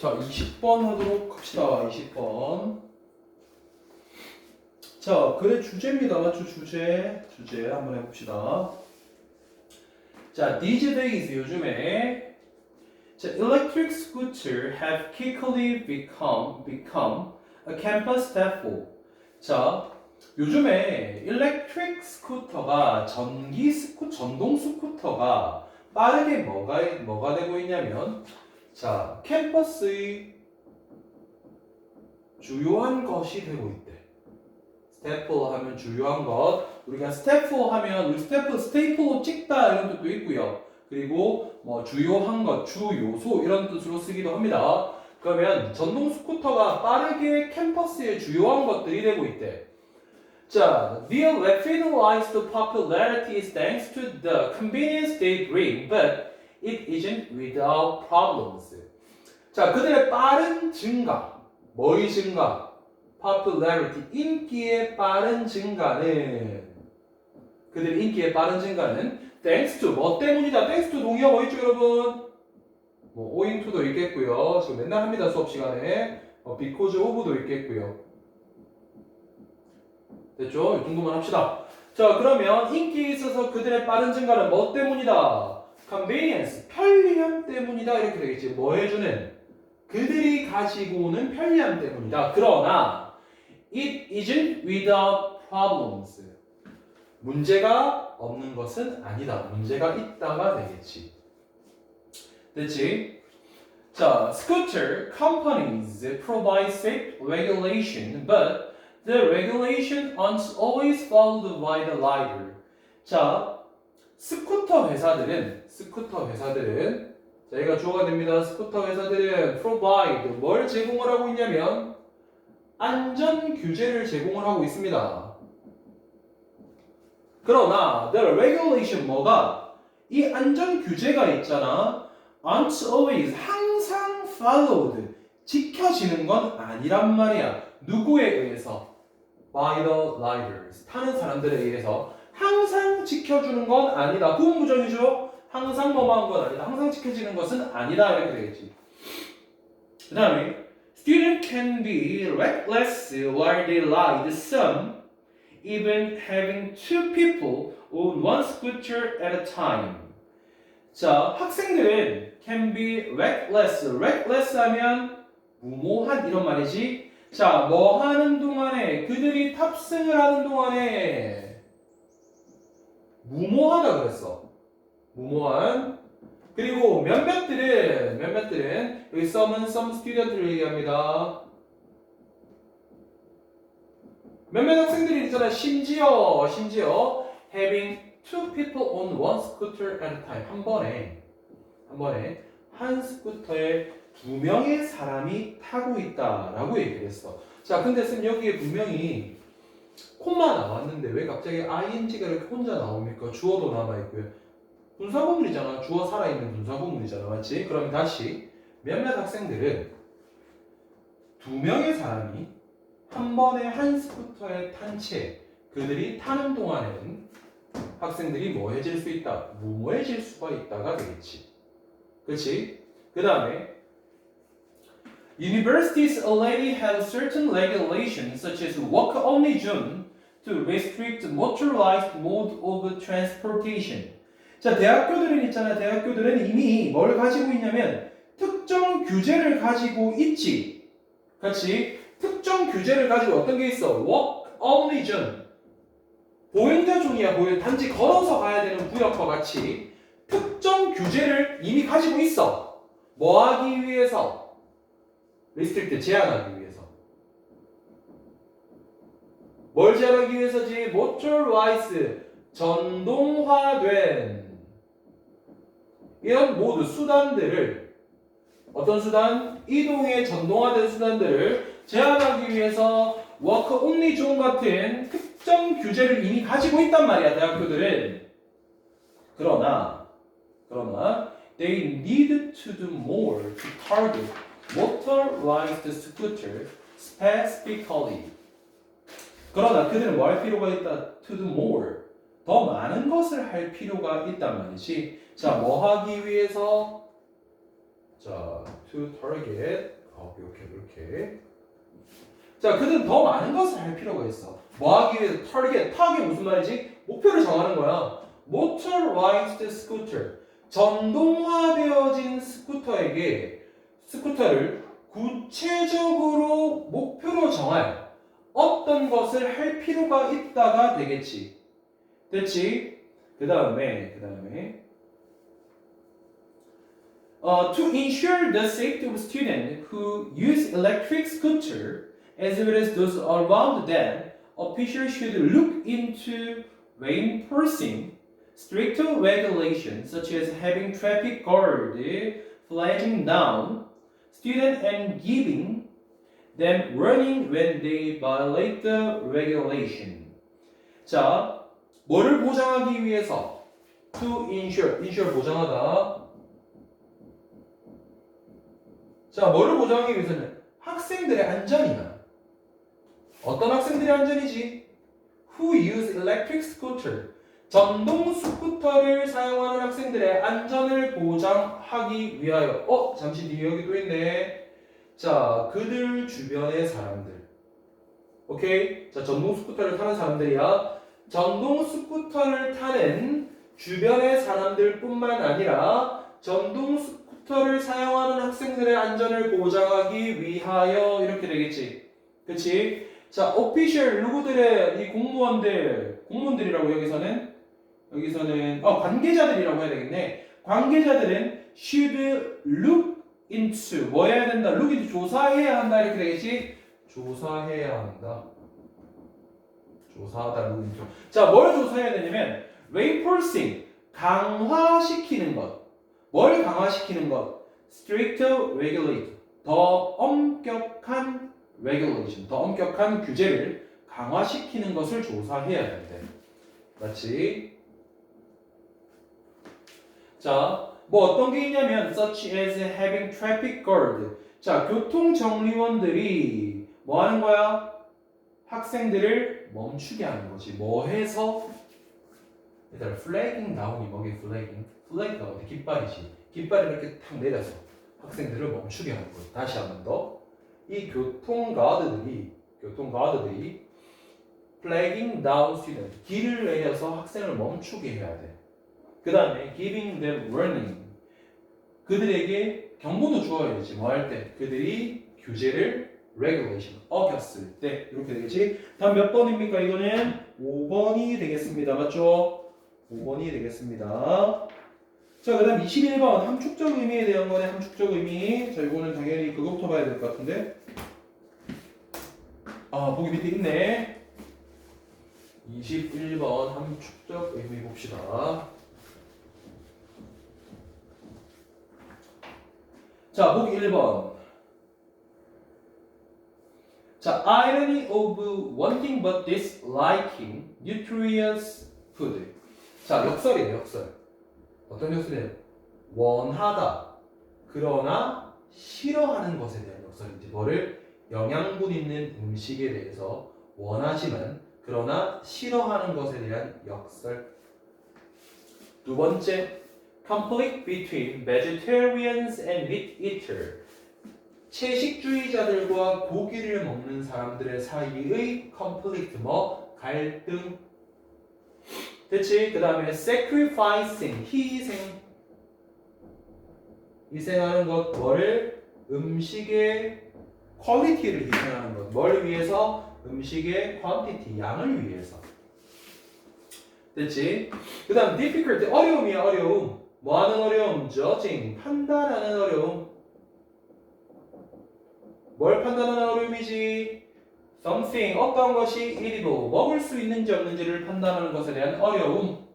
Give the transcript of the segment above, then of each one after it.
자, 20번 하도록 합시다. 20번. 자, 글의 주제입니다. 맞죠? 주제. 주제 한번 해봅시다. 자, these days 요즘에 자, electric scooter have quickly become become a campus staple. 자, 요즘에 electric 스쿠터가 전기 스쿠 전동 스쿠터가 빠르게 뭐가 뭐가 되고 있냐면 자, 캠퍼스의 주요한 것이 되고 있대. 스태플 하면 주요한 것. 우리가 스태플 하면 우리 스태플 스테이플로 찍다 이런 뜻도 있고요. 그리고 뭐 주요한 것, 주요소 이런 뜻으로 쓰기도 합니다. 그러면 전동 스쿠터가 빠르게 캠퍼스의 주요한 것들이 되고 있대. 자, their rapid rise to popularity is thanks to the convenience they bring, but it isn't without problems. 자, 그들의 빠른 증가, 뭐의 증가? popularity, 인기의 빠른 증가는 그들의 인기의 빠른 증가는 thanks to 뭐 때문이다? thanks to 동의어 뭐 있죠, 여러분? 뭐 owing to도 있겠고요. 지금 맨날 합니다 수업 시간에 어, because of도 있겠고요. 됐죠? 이 정도만 합시다. 자, 그러면 인기에 있어서 그들의 빠른 증가는 뭐 때문이다? Convenience, 편리함 때문이다. 이렇게 되겠지. 뭐 해주는? 그들이 가지고 오는 편리함 때문이다. 그러나 it isn't without problems. 문제가 없는 것은 아니다. 문제가 있다가 되겠지. 됐지? 자, scooter companies provide safe regulation, but the regulation aren't always followed by the rider. 자, 스쿠터 회사들은 스쿠터 회사들은 저희가 주어가 됩니다. 스쿠터 회사들은 provide 뭘 제공을 하고 있냐면 안전 규제를 제공을 하고 있습니다. 그러나 the regulation 뭐가 이 안전 규제가 있잖아. aren't always 항상 followed 지켜지는 건 아니란 말이야. 누구에 의해서? by the riders 타는 사람들에 의해서 항상 지켜주는 건 아니다. 부분부정이죠. 항상 뭐뭐한 건 아니다. 항상 지켜지는 것은 아니다. 이렇게 되겠지. 그 다음에 Student can be reckless while they ride some, even having two people on one scooter at a time. 자, 학생들은 can be reckless. reckless 하면 무모한 이런 말이지. 자, 뭐 하는 동안에 그들이 탑승을 하는 동안에 무모하다 그랬어. 무모한. 그리고 몇몇들은 몇몇들은 여기 some은 some student를 얘기합니다. 몇몇 학생들이 있잖아. 심지어 심지어 having two people on one scooter at a time 한 번에 한 번에 한 스쿠터에 두 명의 사람이 타고 있다라고 얘기를 했어. 자, 근데 쌤 여기에 분명히 콤마 나왔는데 왜 갑자기 ing가 이렇게 혼자 나옵니까? 주어도 남아 있고요. 분사구문이잖아. 주어 살아있는 분사구문이잖아. 맞지? 그럼 다시 몇몇 학생들은 두 명의 사람이 한 번에 한 스쿠터에 탄 채 그들이 타는 동안에는 학생들이 뭐 해질 수 있다? 무모해질 수가 있다가 되겠지. 그렇지? 그 다음에 Universities already have certain regulations such as work-only zone to restrict motorized mode of transportation. 자, 대학교들은 있잖아. 대학교들은 이미 뭘 가지고 있냐면 특정 규제를 가지고 있지. 그렇지? 특정 규제를 가지고 어떤 게 있어? work-only zone. 보행자 중이야. 보행 단지 걸어서 가야 되는 구역과 같이 특정 규제를 이미 가지고 있어. 뭐 하기 위해서? 리스트릭트 제한하기 위해서. 뭘 제한하기 위해서지? 모터라이스 전동화된 이런 모두 수단들을 어떤 수단? 이동의 전동화된 수단들을 제한하기 위해서 워크 온리 존 같은 특정 규제를 이미 가지고 있단 말이야 대학교들은 그러나 그러나 they need to do more to target motorized scooter specifically. 그러나 그들은 뭐 할 필요가 있다? To do more. 더 많은 것을 할 필요가 있단 말이지. 자, 뭐 하기 위해서? 자, to target. 어, 이렇게 이렇게. 자, 그는 더 많은 것을 할 필요가 있어. 뭐 하기 위해서 target, 타겟 무슨 말이지? 목표를 정하는 거야. motorized scooter. 전동화되어진 스쿠터에게 스쿠터를 구체적으로 목표로 정하여 어떤 것을 할 필요가 있다가 되겠지. 됐지? 그 다음에 그 다음에 uh, to ensure the safety of students who use electric scooter as well as those around them, officials should look into reinforcing stricter regulations such as having traffic guard flagging down students and giving them warning when they violate the regulation. 자, 뭐를 보장하기 위해서? To ensure, ensure 보장하다. 자, 뭐를 보장하기 위해서는 학생들의 안전이야. 어떤 학생들의 안전이지? Who use electric scooter. 전동 스쿠터를 사용하는 학생들의 안전을 보장하기 위하여. 어, 잠시 뒤에 여기 또 있네. 자, 그들 주변의 사람들. 오케이? 자, 전동 스쿠터를 타는 사람들이야. 전동 스쿠터를 타는 주변의 사람들 뿐만 아니라 전동 스쿠터를 사용하는 학생들의 안전을 보장하기 위하여 이렇게 되겠지. 그치? 자, 오피셜 누구들의 이 공무원들, 공무원들이라고 여기서는 여기서는 어 관계자들이라고 해야 되겠네. 관계자들은 should look into 뭐 해야 된다? look into 조사해야 한다 이렇게 되겠지? 조사해야 한다. 조사하다 look into. 자, 뭘 조사해야 되냐면 reinforcing 강화시키는 것. 뭘 강화시키는 것? stricter regulate 더 엄격한 regulation 더 엄격한 규제를 강화시키는 것을 조사해야 된대. 맞지? 자, 뭐 어떤 게 있냐면 such as having traffic guard. 자, 교통 정리원들이 뭐 하는 거야? 학생들을 멈추게 하는 거지. 뭐 해서? 얘들아, flagging down이 뭐게 flagging? flag 어디 깃발이지. 깃발을 이렇게 탁 내려서 학생들을 멈추게 하는 거지. 다시 한 번 더. 이 교통 가드들이 교통 가드들이 flagging down student 길을 내려서 학생을 멈추게 해야 돼. 그 다음에 giving them warning. 그들에게 경고도 주어야지. 뭐 할 때? 그들이 규제를 regulation 어겼을 때. 이렇게 되겠지? 다음 몇 번입니까? 이거는 5번이 되겠습니다. 맞죠? 5번이 되겠습니다. 자 그 다음 21번. 함축적 의미에 대한 거네. 함축적 의미. 자 이거는 당연히 그거부터 봐야 될 것 같은데. 아 보기 밑에 있네. 21번 함축적 의미 봅시다 자, 보기 1번. 자, irony of wanting but disliking nutritious food. 자, 역설이에요, 역설. 어떤 역설이에요? 원하다. 그러나 싫어하는 것에 대한 역설인지 뭐를 영양분 있는 음식에 대해서 원하지만 그러나 싫어하는 것에 대한 역설. 두 번째, conflict between vegetarians and meat eater. 채식주의자들과 고기를 먹는 사람들의 사이의 conflict 뭐 갈등. 됐지? 그 다음에 sacrificing 희생. 희생하는 것 뭐를 음식의 퀄리티를 희생하는 것. 뭘 위해서? 음식의 quantity 양을 위해서. 됐지? 그 다음 difficult 어려움이야 어려움. 뭐 하는 어려움? judging 판단하는 어려움. 뭘 판단하는 어려움이지? something 어떤 것이 edible 먹을 수 있는지 없는지를 판단하는 것에 대한 어려움.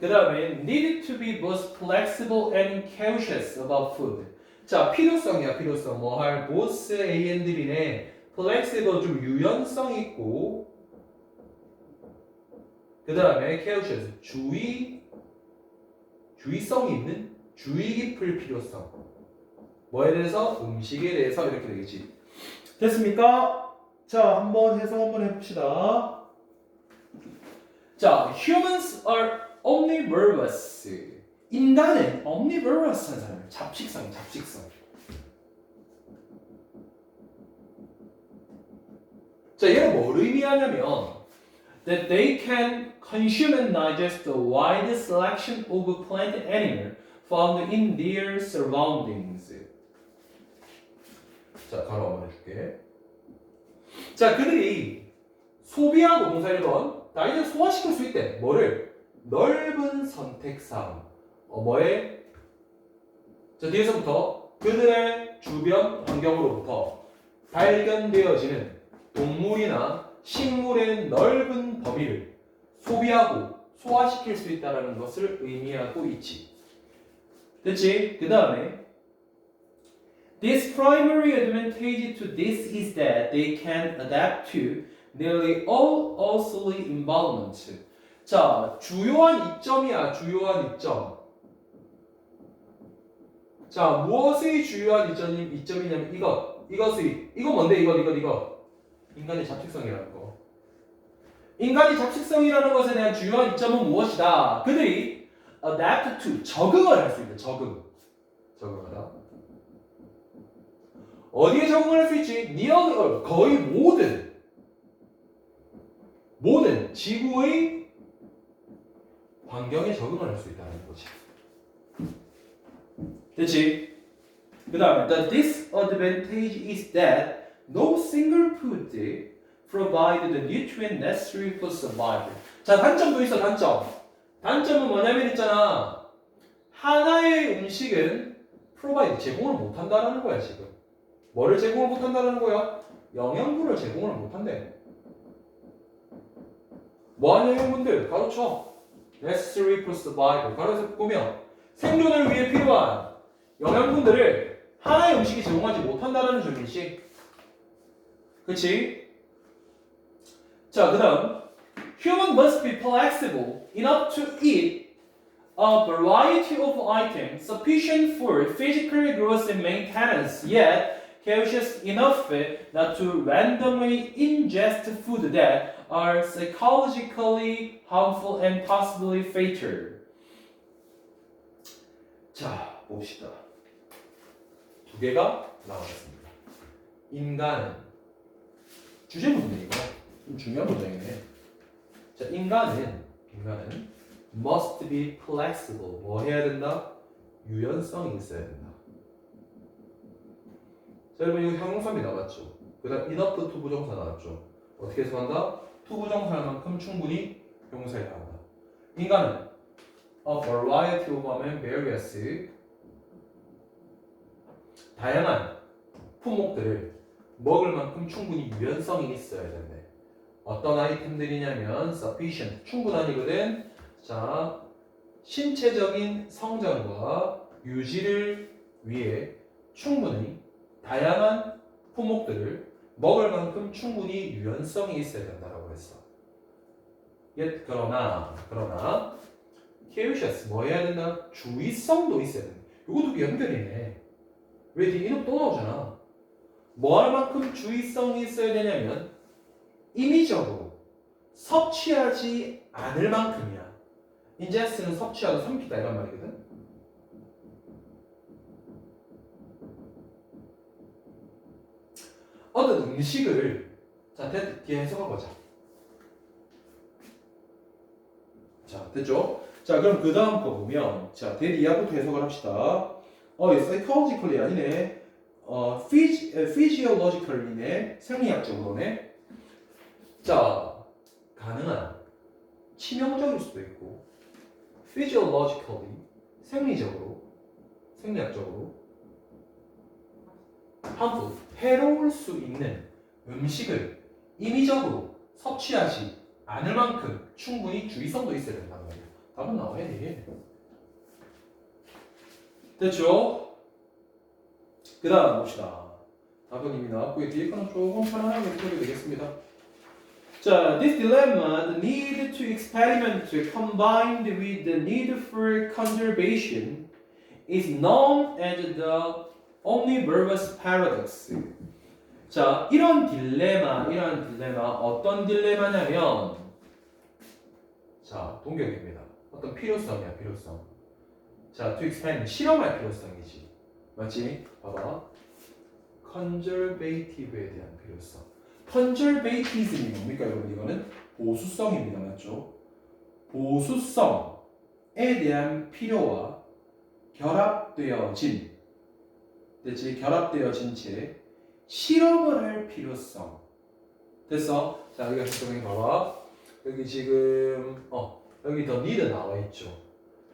그 다음에 need to be both flexible and cautious about food. 자 필요성이야 필요성. 뭐 할 both A and B네. flexible 좀 유연성 있고 그 다음에 cautious 주의 주의성이 있는 주의 깊을 필요성. 뭐에 대해서? 음식에 대해서 이렇게 되겠지. 됐습니까? 자, 한번 해석 한번 해봅시다. 자, humans are omnivorous. 인간은 omnivorous한 사람, 잡식성, 잡식성. 자, 얘는 뭘 의미하냐면 that they can consume and digest a wide selection of plant animal found in their surroundings. 자, 가로 해줄게. 자, 그들이 소비하고 동사 1번 다이제 소화시킬 수 있대. 뭐를? 넓은 선택상. 어, 뭐에? 자, 뒤에서부터 그들의 주변 환경으로부터 발견되어지는 동물이나 식물의 넓은 범위를 소비하고 소화시킬 수 있다는 것을 의미하고 있지. 됐지? 그 다음에 This primary advantage to this is that they can adapt to nearly all earthly environments. 자, 주요한 이점이야, 주요한 이점. 자, 무엇의 주요한 이점이, 이점이냐면 이것, 이것의, 이거 뭔데, 이것, 이것, 이것. 인간의 잡식성이라는 거. 인간의 잡식성이라는 것에 대한 주요한 이점은 무엇이다? 그들이 adapt to, 적응을 할 수 있다, 적응. 적응하다. 어디에 적응을 할 수 있지? nearly all, 거의 모든, 모든 지구의 환경에 적응을 할 수 있다는 거지. 됐지? 그 다음에 the disadvantage is that no single food provide the nutrient necessary for survival. 자 단점도 있어 단점. 단점은 뭐냐면 있잖아 하나의 음식은 provide 제공을 못한다라는 거야 지금. 뭐를 제공을 못한다는 거야? 영양분을 제공을 못한대. 뭐하는 영양분들 가로쳐. necessary for survival. 가로에서 보면 생존을 위해 필요한 영양분들을 하나의 음식이 제공하지 못한다는 점이지. 그치? 자, 그 다음. Human must be flexible enough to eat a variety of items sufficient for physical growth and maintenance, yet cautious enough not to randomly ingest food that are psychologically harmful and possibly fatal. 자, 봅시다. 두 개가 나왔습니다. 인간은 주제 문제 이거 좀 중요한 문제이네. 자, 인간은 인간은 must be flexible. 뭐 해야 된다? 유연성이 있어야 된다. 자, 여러분 이거 형용사비 나왔죠. 그다음 enough to 부정사 나왔죠. 어떻게 해석한다? to 부정사할 만큼 충분히 형용사에 나온다. 인간은 a variety of 하면 various 다양한 품목들을 먹을 만큼 충분히 유연성이 있어야 된대. 어떤 아이템들이냐면 sufficient 충분한이거든. 자, 신체적인 성장과 유지를 위해 충분히 다양한 품목들을 먹을 만큼 충분히 유연성이 있어야 된다라고 했어. 예, 그러나 그러나 cautious 뭐 해야 된다? 주의성도 있어야 된다. 이것도 연결이네. 왜 뒤에 이름 또 나오잖아. 뭐 할 만큼 주의성이 있어야 되냐면 임의적으로 섭취하지 않을 만큼이야. 인제스는 섭취하고 삼키다 이란 말이거든. 어떤 음식을 자 대- 뒤에 해석해 보자. 자 됐죠? 자 그럼 그 다음 거 보면 자 대리야부터 해석을 합시다. 어, 이 psychologically 아니네. 어, phys, physiologically네. 생리학적으로네. 자, 가능한 치명적일 수도 있고 physiologically 생리적으로 생리학적으로 harmful 해로울 수 있는 음식을 임의적으로 섭취하지 않을 만큼 충분히 주의성도 있어야 된다는 거예요. 답은 나와야 돼. 됐죠? 그 다음 봅시다. 답은 이미 나왔고요. 뒤에 거는 조금 편안하게 해도 되겠습니다. 자, this dilemma, the need to experiment combined with the need for conservation is known as the omnivorous paradox. 자, 이런 딜레마, 이런 딜레마, 어떤 딜레마냐면, 자, 동격입니다. 어떤 필요성이야, 필요성. 자, to expand 실험할 필요성이지. 맞지? 봐봐. conservative에 대한 필요성. conservatism이 뭡니까 여러분 이거는 보수성입니다 맞죠? 보수성에 대한 필요와 결합되어진 대체 결합되어진 채 실험을 할 필요성 됐어? 자 여기 해석해 봐봐 여기 지금 어 여기 더 니드 나와 있죠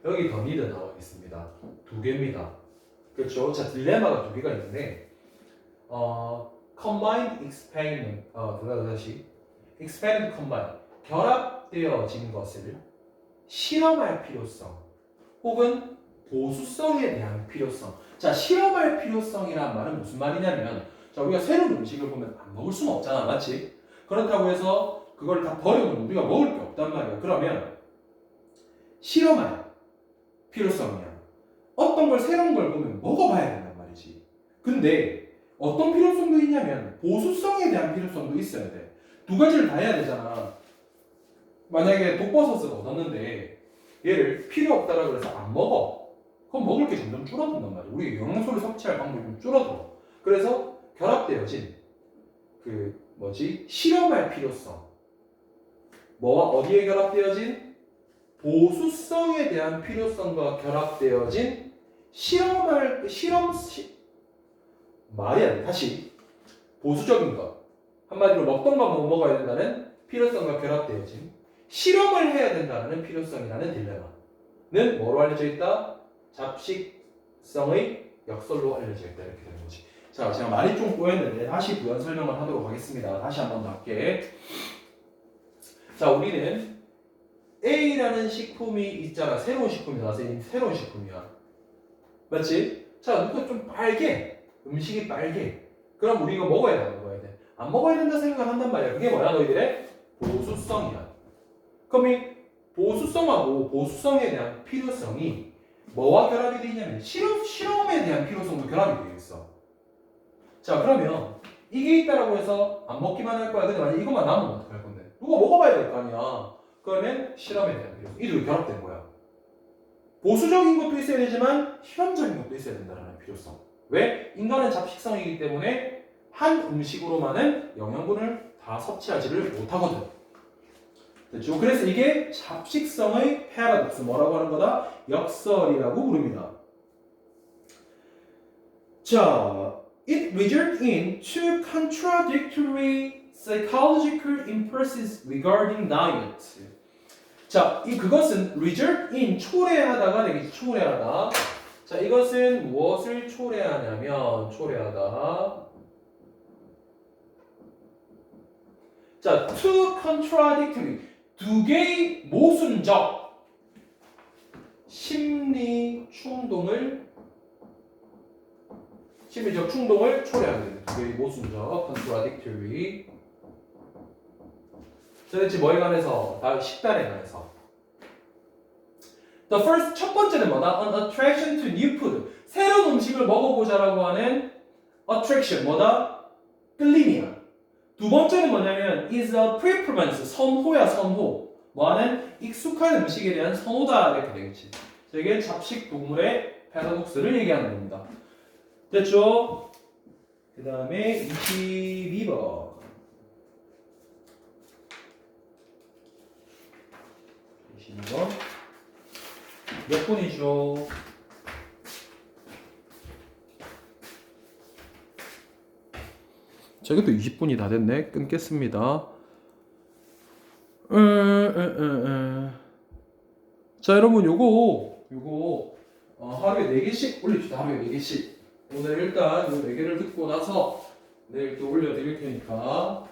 여기 더 니드 나와 있습니다 두 개입니다 그렇죠. 자 딜레마가 두 개가 있는데 어 combined experiment 어 다시. Expand combine 결합되어진 것을 실험할 필요성 혹은 보수성에 대한 필요성. 자 실험할 필요성이란 말은 무슨 말이냐면 자 우리가 새로운 음식을 보면 안 먹을 수는 없잖아 맞지 그렇다고 해서 그걸 다 버려놓으면 우리가 먹을 게 없단 말이야. 그러면 실험할 필요성이야 어떤 걸 새로운 걸 보면 먹어봐야 된단 말이지 근데 어떤 필요성도 있냐면 보수성에 대한 필요성도 있어야 돼. 두 가지를 다 해야 되잖아. 만약에 독버섯을 얻었는데 얘를 필요 없다라 그래서 안 먹어. 그럼 먹을 게 점점 줄어든단 말이야. 우리 영양소를 섭취할 방법이 좀 줄어들어. 그래서 결합되어진 그 뭐지 실험할 필요성. 뭐와 어디에 결합되어진 보수성에 대한 필요성과 결합되어진 실험할 실험 시, 말이 안 돼. 다시 보수적인 것 한마디로 먹던 거못 먹어야 된다는 필요성과 결합되어진 실험을 해야 된다는 필요성이라는 딜레마는 뭐로 알려져 있다? 잡식성의 역설로 알려져 있다 이렇게 되는 거지. 자, 제가 말이 좀 꼬였는데 다시 부연 설명을 하도록 하겠습니다. 다시 한 번 더 할게. 자, 우리는 A라는 식품이 있잖아. 새로운 식품이 나서 새로운 식품이야. 맞지? 자, 누가 좀 빨개. 음식이 빨개. 그럼 우리 이거 먹어야 돼, 안 먹어야 돼? 안 먹어야 된다 생각을 한단 말이야. 그게 뭐야, 너희들의? 보수성이야. 그럼 이 보수성하고 보수성에 대한 필요성이 뭐와 결합이 돼 있냐면 실험, 실험에 대한 필요성도 결합이 되어 있어. 자, 그러면 이게 있다라고 해서 안 먹기만 할 거야. 근데 만약 이것만 남으면 어떡할 건데? 누가 먹어봐야 될 거 아니야. 그러면 실험에 대한 필요성. 이두 개 결합된 거야. 보수적인 것도 있어야 되지만 실험적인 것도 있어야 된다는 필요성. 왜? 인간은 잡식성이기 때문에 한 음식으로만은 영양분을 다 섭취하지를 못하거든. 됐죠? 그래서 이게 잡식성의 패러독스 뭐라고 하는 거다? 역설이라고 부릅니다. 자, it results in two contradictory psychological impulses regarding diet. 자, 이 그것은 result in 초래하다가 되겠지. 초래하다. 자, 이것은 무엇을 초래하냐면 초래하다. 자, two contradictory 두 개의 모순적 심리 충동을 심리적 충동을 됩니다. 두 개의 모순적 contradictory 자, 대체 뭐에 관해서? 다 식단에 관해서. The first 첫 번째는 뭐다? An attraction to new food. 새로운 음식을 먹어보자라고 하는 attraction 뭐다? 끌림이야. 두 번째는 뭐냐면 is a preference 선호야 선호. 뭐하는 익숙한 음식에 대한 선호다 이렇게 되겠지. 자, 이게 잡식 동물의 패러독스를 얘기하는 겁니다. 됐죠? 그 다음에 22번. 22번. 몇 분이죠? 자, 이것도 20분이 다 됐네. 끊겠습니다. 자, 여러분, 요거, 요거, 어, 하루에 4개씩 올립시다. 하루에 4개씩. 오늘 일단 요 4개를 듣고 나서 내일 또 올려드릴 테니까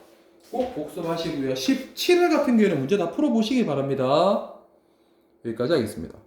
꼭 복습하시고요. 17회 같은 경우에는 문제 다 풀어보시기 바랍니다. 여기까지 하겠습니다.